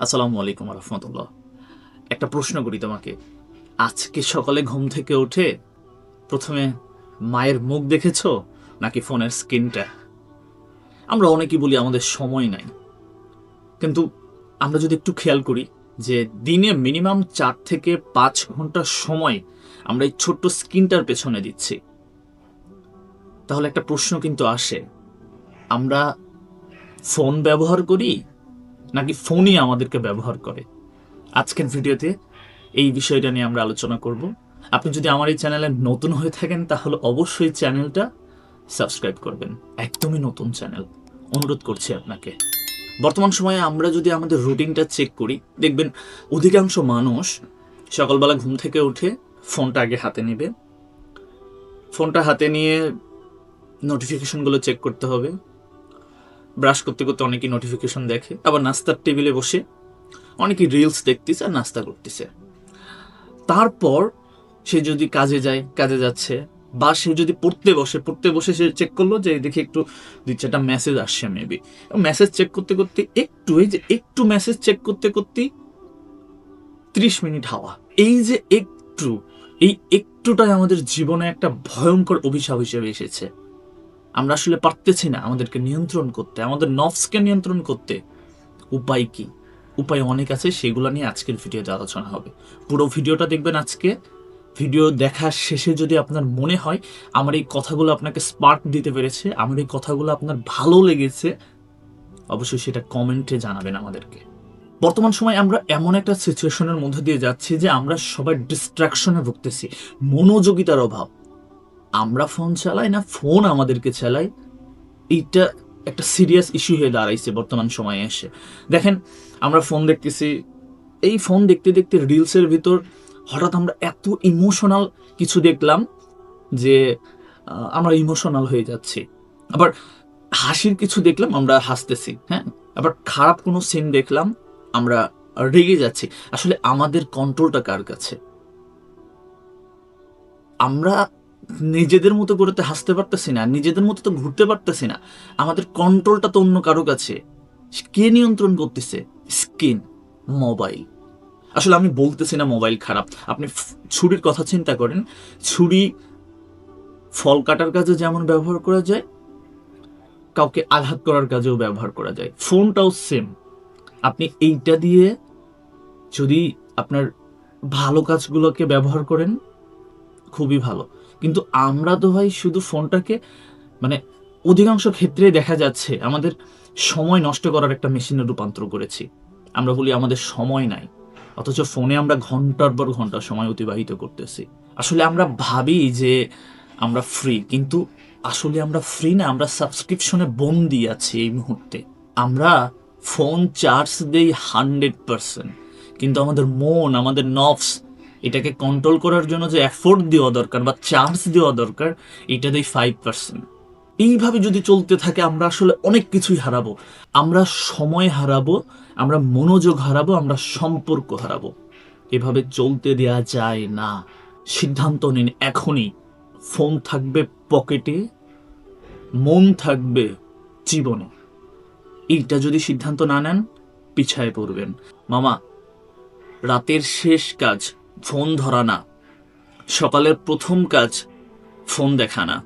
আসসালামু আলাইকুম রহমতুল্লাহ। একটা প্রশ্ন করি তোমাকে। আজকে সকালে ঘুম থেকে উঠে প্রথমে মায়ের মুখ দেখেছ নাকি ফোনের স্ক্রিনটা? আমরা অনেকেই বলি আমাদের সময় নাই। কিন্তু আমরা যদি একটু খেয়াল করি যে দিনে মিনিমাম চার থেকে পাঁচ ঘণ্টা সময় আমরা এই ছোট্ট স্ক্রিনটার পেছনে দিচ্ছি। তাহলে একটা প্রশ্ন কিন্তু আসে। আমরা ফোন ব্যবহার করি নাকি ফোনই আমাদেরকে ব্যবহার করে? আজকের ভিডিওতে এই বিষয়টা নিয়ে আমরা আলোচনা করব। আপনি যদি আমার এই চ্যানেলে নতুন হয়ে থাকেন, তাহলে অবশ্যই চ্যানেলটা সাবস্ক্রাইব করবেন। একদমই নতুন চ্যানেল। অনুরোধ করছি আপনাকে। বর্তমান সময়ে আমরা যদি আমাদের রুটিনটা চেক করি, দেখবেন অধিকাংশ মানুষ সকালবেলা ঘুম থেকে উঠে ফোনটা আগে হাতে নেবে। ফোনটা হাতে নিয়ে নোটিফিকেশনগুলো চেক করতে হবে। ব্রাশ করতে করতে অনেকেই নোটিফিকেশন দেখে। আবার নাস্তার টেবিলে বসে অনেকেই রিলস দেখতেছে আর নাস্তা করতেছে। তারপর সে যদি কাজে যায়, কাজে যাচ্ছে, বা সে যদি পড়তে বসে পড়তে বসে সে চেক করল যে দেখি একটু দুই চারটা মেসেজ আসছে মেবি মেসেজ চেক করতে করতে একটু, এই যে একটু মেসেজ চেক করতে করতে ত্রিশ মিনিট হাওয়া। এই যে একটু, এই একটুটাই আমাদের জীবনে একটা ভয়ঙ্কর অভিশাপ হিসেবে এসেছে। আমরা আসলে পারতেছি না আমাদেরকে নিয়ন্ত্রণ করতে, আমাদের নফসকে নিয়ন্ত্রণ করতে। উপায় কি? উপায় অনেক আছে, সেগুলো নিয়ে আজকের ভিডিওতে আলোচনা হবে। পুরো ভিডিওটা দেখবেন আজকে। ভিডিও দেখার শেষে যদি আপনার মনে হয়, আমার এই কথাগুলো আপনাকে স্পার্ক দিতে পেরেছে, আমার এই কথাগুলো আপনার ভালো লেগেছে, অবশ্যই সেটা কমেন্টে জানাবেন আমাদেরকে। বর্তমান সময় আমরা এমন একটা সিচুয়েশনের মধ্যে দিয়ে যাচ্ছি যে আমরা সবাই ডিস্ট্রাকশনে ভুগতেছি, মনোযোগিতার অভাব। আমরা ফোন চালাই না? ফোন আমাদেরকে চালাই। এইটা একটা সিরিয়াস ইস্যু হয়ে দাঁড়াইছে বর্তমান সময়ে এসে। দেখেন, আমরা ফোন দেখতেছি, এই ফোন দেখতে দেখতে রিলসের ভিতর হঠাৎ আমরা এত ইমোশনাল কিছু দেখলাম যে আমরা ইমোশনাল হয়ে যাচ্ছি। আবার হাসির কিছু দেখলাম, আমরা হাসতেছি হ্যাঁ? আবার খারাপ কোনো সিন দেখলাম, আমরা রেগে যাচ্ছি। আসলে আমাদের কন্ট্রোলটা কার কাছে? আমরা নিজেদের মতো করে তো হাসতে পারতেছি না, নিজেদের মতো তো ঘুরতে পারতেছি না। আমাদের কন্ট্রোলটা তো অন্য কারও কাছে। কে নিয়ন্ত্রণ করতেছে? স্কিন মোবাইল আসলে আমি বলতেছি না মোবাইল খারাপ। আপনি ছুরির কথা চিন্তা করেন। ছুরি ফল কাটার কাজে যেমন ব্যবহার করা যায়, কাউকে আঘাত করার কাজেও ব্যবহার করা যায়। ফোনটাও সেম আপনি এইটা দিয়ে যদি আপনার ভালো কাজগুলোকে ব্যবহার করেন, খুবই ভালো। কিন্তু আমরা তো ভাই শুধু ফোনটাকে মানে অধিকাংশ ক্ষেত্রে দেখা যাচ্ছে আমাদের সময় নষ্ট করার একটা মেশিনে রূপান্তর করেছি। আমরা বলি আমাদের সময় নাই, অথচ ফোনে আমরা ঘণ্টার পর ঘণ্টা সময় অতিবাহিত করতেছি। আসলে আমরা ভাবি যে আমরা ফ্রি কিন্তু আসলে আমরা ফ্রি না, আমরা সাবস্ক্রিপশনে বন্দি আছি এই মুহূর্তে। আমরা ফোন চার্জ দেই হান্ড্রেড পার্সেন্ট কিন্তু আমাদের মন, আমাদের নফস এটাকে কন্ট্রোল করার জন্য যে এফোর্ট দেওয়া দরকার বা চার্জ দেওয়া দরকার এটা দেয় ফাইভ পার্সেন্ট এইভাবে যদি চলতে থাকে, আমরা আসলে অনেক কিছুই হারাবো। আমরা সময় হারাবো, আমরা মনোযোগ হারাবো, আমরা সম্পর্ক হারাবো। এভাবে চলতে দেয়া যায় না। সিদ্ধান্ত নিন এখনই। ফোন থাকবে পকেটে মন থাকবে জীবনে। এইটা যদি সিদ্ধান্ত না নেন, পিছায় পড়বেন। মামা, রাতের শেষ কাজ। ফোন ধরা না। সকালের প্রথম কাজ, ফোন দেখা না।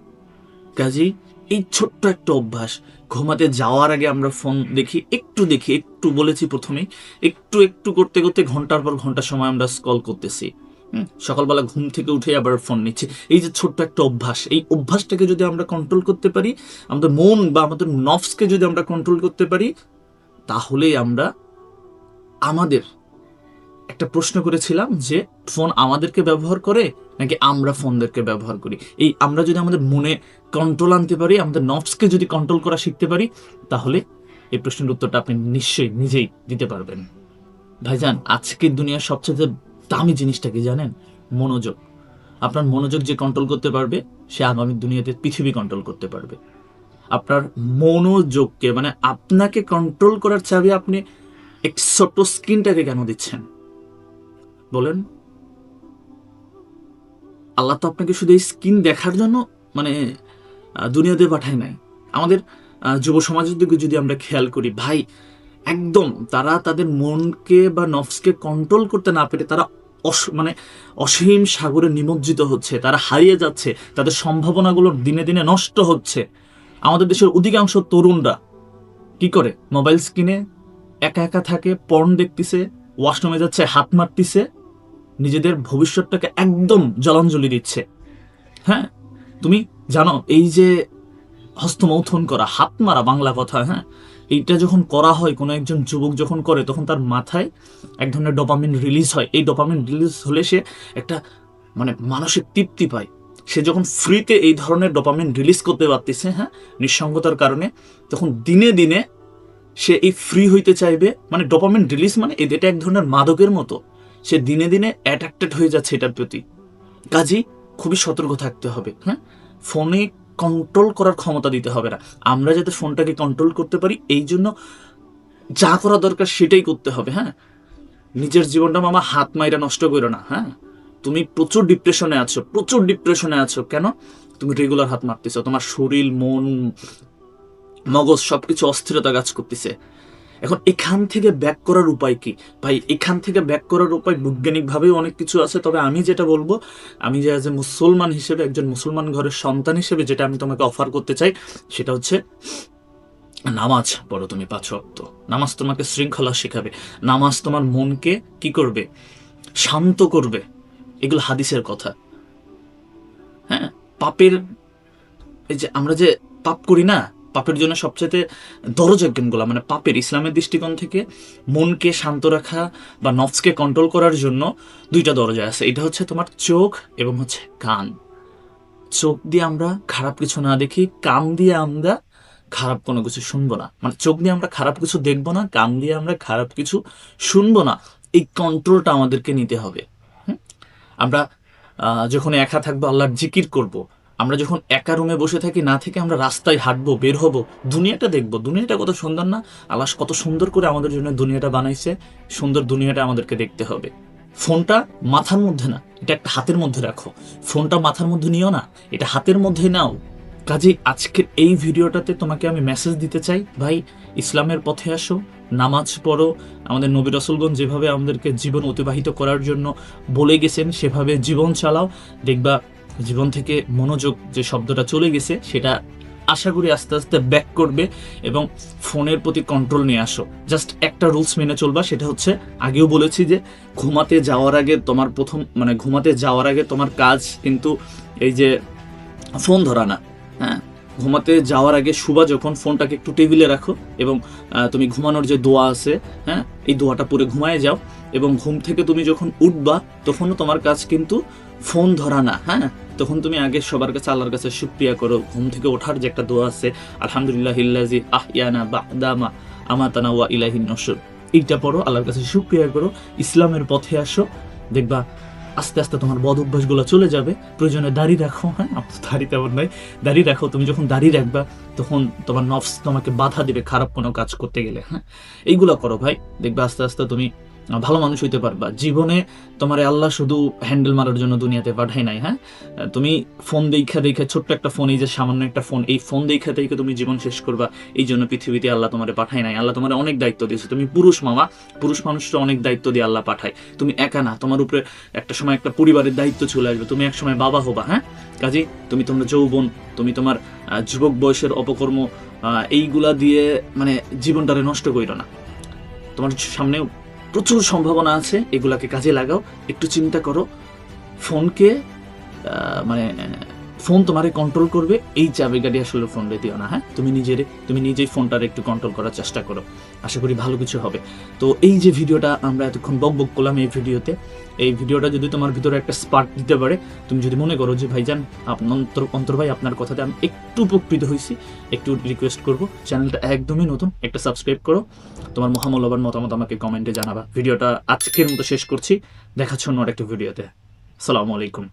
এই ছোট্ট একটা অভ্যাস, ঘুমাতে যাওয়ার আগে আমরা ফোন দেখি, একটু দেখি, একটু বলেছি প্রথমেই একটু একটু করতে করতে ঘণ্টার পর ঘণ্টা সময় আমরা স্কল করতেছি। সকালবেলা ঘুম থেকে উঠে আবার ফোন নিচ্ছি। এই যে ছোট্ট একটা অভ্যাস, এই অভ্যাসটাকে যদি আমরা কন্ট্রোল করতে পারি, আমাদের মন বা আমাদের নফসকে যদি আমরা কন্ট্রোল করতে পারি, তাহলেই আমরা আমাদের একটা প্রশ্ন করেছিলাম যে, ফোন আমাদেরকে ব্যবহার করে নাকি আমরা ফোনদেরকে ব্যবহার করি? এই আমরা যদি আমাদের মনে কন্ট্রোল আনতে পারি, আমাদের নফসকে যদি কন্ট্রোল করা শিখতে পারি, তাহলে এই প্রশ্নের উত্তরটা আপনি নিশ্চয়ই নিজেই দিতে পারবেন। ভাইজান, আজকের দুনিয়ার সবচেয়ে দামি জিনিসটা কি জানেন? মনোযোগ। আপনার মনোযোগ যে কন্ট্রোল করতে পারবে, সে আগামী দুনিয়াতে পৃথিবী কন্ট্রোল করতে পারবে। আপনার মনোযোগকে মানে আপনাকে কন্ট্রোল করার চাবি আপনি এক ছোট্ট স্ক্রিনটাকে কেন দিচ্ছেন? বলেন। আল্লাহ তো আপনাকে শুধু এই স্কিন দেখার জন্য মানে দুনিয়াতে পাঠায় নাই। আমাদের যুব সমাজের দিকে যদি আমরা খেয়াল করি, ভাই, একদম তারা তাদের মনকে বা নফসকে কন্ট্রোল করতে না পেরে তারা অস- মানে অসীম সাগরে নিমজ্জিত হচ্ছে, তারা হারিয়ে যাচ্ছে, তাদের সম্ভাবনাগুলো দিনে দিনে নষ্ট হচ্ছে। আমাদের দেশের অধিকাংশ তরুণরা কি করে? মোবাইল স্ক্রিনে একা একা থাকে পর্ন দেখতেছে ওয়াশরুমে যাচ্ছে, হাত মারতিছে নিজেদের ভবিষ্যৎটাকে একদম জলাঞ্জলি দিচ্ছে। হ্যাঁ? তুমি জানো, এই যে হস্তমৌথন করা, হাত মারা বাংলা কথা হ্যাঁ? এইটা যখন করা হয়, কোনো একজন যুবক যখন করে, তখন তার মাথায় এক ধরনের ডোপামিন রিলিজ হয়। এই ডোপামিন রিলিজ হলে সে একটা মানে মানসিক তৃপ্তি পায়। সে যখন ফ্রিতে এই ধরনের ডোপামিন রিলিজ করতে পারতেছে হ্যাঁ? নিঃসঙ্গতার কারণে, তখন দিনে দিনে সে এই ফ্রি হইতে চাইবে। মানে ডোপামিন রিলিজ মানে এটা এক ধরনের মাদকের মতো। সে দিনে দিনে অ্যাট্রাক্টেড হয়ে যাচ্ছে এটার প্রতি। কাজেই খুবই সতর্ক থাকতে হবে হ্যাঁ? ফোনে কন্ট্রোল করার ক্ষমতা দিতে হবে না। আমরা যাতে ফোনটাকে কন্ট্রোল করতে পারি, এই জন্য যা করা দরকার সেটাই করতে হবে হ্যাঁ? নিজের জীবনটা মামা হাত মাইরা নষ্ট করো না হ্যাঁ? তুমি প্রচুর ডিপ্রেশনে আছো, প্রচুর ডিপ্রেশনে আছো। কেন? তুমি রেগুলার হাত মারতেছো, তোমার শরীর, মন, মগজ সবকিছু অস্থিরতা কাজ করতেছে। এখন এখান থেকে ব্যাক করার উপায় কি? ভাই, এখান থেকে ব্যাক করার উপায় বৈজ্ঞানিকভাবেও অনেক কিছু আছে, তবে আমি যেটা বলব, আমি যে অ্যাজ এ মুসলমান হিসেবে, একজন মুসলমান ঘরের সন্তান হিসেবে যেটা আমি তোমাকে অফার করতে চাই, সেটা হচ্ছে নামাজ পড়ো তুমি পাঁচ ওয়াক্ত। নামাজ তোমাকে শৃঙ্খলা শেখাবে। নামাজ তোমার মনকে কি করবে? শান্ত করবে। এগুলো হাদিসের কথা। হ্যাঁ? পাপের, এই যে আমরা যে পাপ করি না পাপের জন্য সবচেয়ে দরজা জ্ঞানগুলো মানে পাপের ইসলামের দৃষ্টিকোণ থেকে মনকে শান্ত রাখা বা নফসকে কন্ট্রোল করার জন্য দুইটা দরজা আছে এটা হচ্ছে তোমার চোখ এবং হচ্ছে কান চোখ দিয়ে আমরা খারাপ কিছু না দেখি, কান দিয়ে আমরা খারাপ কোনো কিছু শুনব না মানে চোখ দিয়ে আমরা খারাপ কিছু দেখব না, কান দিয়ে আমরা খারাপ কিছু শুনব না এই কন্ট্রোলটা আমাদেরকে নিতে হবে? আমরা যখন একা থাকব, আল্লাহর জিকির করব। আমরা যখন একা রুমে বসে থাকি, না থেকে আমরা রাস্তায় হাঁটবো, বের হব, দুনিয়াটা দেখব। দুনিয়াটা কত সুন্দর না? আলাস কত সুন্দর করে আমাদের জন্য দুনিয়াটা বানাইছে। সুন্দর দুনিয়াটা আমাদেরকে দেখতে হবে। ফোনটা মাথার মধ্যে না, এটা একটা হাতের মধ্যে রাখো। ফোনটা মাথার মধ্যে নিও না, এটা হাতের মধ্যে নাও। কাজেই আজকের এই ভিডিওটাতে তোমাকে আমি মেসেজ দিতে চাই, ভাই, ইসলামের পথে আসো, নামাজ পড়ো। আমাদের নবী রসুলগঞ্জ যেভাবে আমাদেরকে জীবন অতিবাহিত করার জন্য বলে গেছেন, সেভাবে জীবন চালাও। দেখবা জীবন থেকে মনোযোগ যে শব্দটা চলে গেছে, সেটা আশা করি আস্তে আস্তে ব্যাক করবে এবং ফোনের প্রতি কন্ট্রোল নিয়ে আসো। জাস্ট একটা রুলস মেনে চলবা, সেটা হচ্ছে, আগেও বলেছি যে ঘুমাতে যাওয়ার আগে তোমার প্রথম মানে ঘুমাতে যাওয়ার আগে তোমার কাজ কিন্তু এই যে ফোন ধরা না। হ্যাঁ ঘুমাতে যাওয়ার আগে শুবা যখন, ফোনটাকে একটু টেবিলে রাখো এবং তুমি ঘুমানোর যে দোয়া আছে হ্যাঁ এই দোয়াটা পরে ঘুমায় যাও এবং ঘুম থেকে তুমি যখন উঠবা, তখনও তোমার কাজ কিন্তু ফোন ধরা না। হ্যাঁ তখন তুমি আগে সবার কাছে আল্লাহর কাছে শুক্রিয়া করো। ঘুম থেকে ওঠার যে একটা দোয়া আছে আলহামদুলিল্লাহ ইল্লাজি আহিয়ানা বাদামা আমাতানা ওয়া ইলাহিন নসর। এইটা পড়ো আল্লাহর কাছে শুক্রিয়া করো। ইসলামের পথে আসো দেখবা আস্তে আস্তে তোমার বদ অভ্যাসগুলো চলে যাবে। প্রয়োজনে দাড়ি রাখো হ্যাঁ? আমার তো দাড়ি তেমন নাই। দাড়ি রাখো তুমি যখন দাড়ি রাখবা তখন তোমার নফস তোমাকে বাধা দিবে খারাপ কোনো কাজ করতে গেলে হ্যাঁ? এইগুলো করো ভাই। দেখবে আস্তে আস্তে তুমি আহ, ভালো মানুষ হইতে পারবা। জীবনে তোমার আল্লাহ শুধু হ্যান্ডেল মারার জন্য দুনিয়াতে পাঠায় নাই হ্যাঁ? তুমি ফোন দেখা দেখে ছোট্ট একটা ফোন এই যে সামান্য একটা ফোন এই ফোন দেখা দেখে তুমি জীবন শেষ করবা, এই জন্য পৃথিবীতে আল্লাহ তোমার পাঠায় নাই। আল্লাহ তোমার অনেক দায়িত্ব দিয়েছে। তুমি পুরুষ মামা, পুরুষ মানুষটা অনেক দায়িত্ব দিয়ে আল্লাহ পাঠায়। তুমি একা না, তোমার উপরে একটা সময় একটা পরিবারের দায়িত্ব চলে আসবে। তুমি এক সময় বাবা হবা হ্যাঁ? কাজে, তুমি তোমার যৌবন, তুমি তোমার যুবক বয়সের অপকর্ম এইগুলা দিয়ে মানে জীবনটারে নষ্ট করো না। তোমার সামনে প্রচুর সম্ভাবনা আছে এগুলাকে কাজে লাগাও। একটু চিন্তা করো। ফোনকে মানে ফোন তোমারে কন্ট্রোল করবে, এই চাবি গাড়ি আসলে ফোন দিও না হ্যাঁ? তুমি নিজের, তুমি নিজেই ফোনটার একটু কন্ট্রোল করার চেষ্টা করো। আশা করি ভালো কিছু হবে। তো এই যে ভিডিওটা আমরা এতক্ষণ বক বক করলাম এই ভিডিওতে, এই ভিডিওটা যদি তোমার ভিতরে একটা স্পার্ক দিতে পারে, তুমি যদি মনে করো যে, ভাইজান আপনার অন্তর ভাই, আপনার কথাতে আমি একটু উপকৃত হয়েছি, একটু রিকোয়েস্ট করব চ্যানেলটা একদমই নতুন, একটা সাবস্ক্রাইব করো। তোমার মহামূল্যবান মতামত আমাকে কমেন্টে জানাবা। ভিডিওটা আজকের মতো শেষ করছি দেখাচ্ছ অন্য একটা ভিডিওতে। আসসালামু আলাইকুম।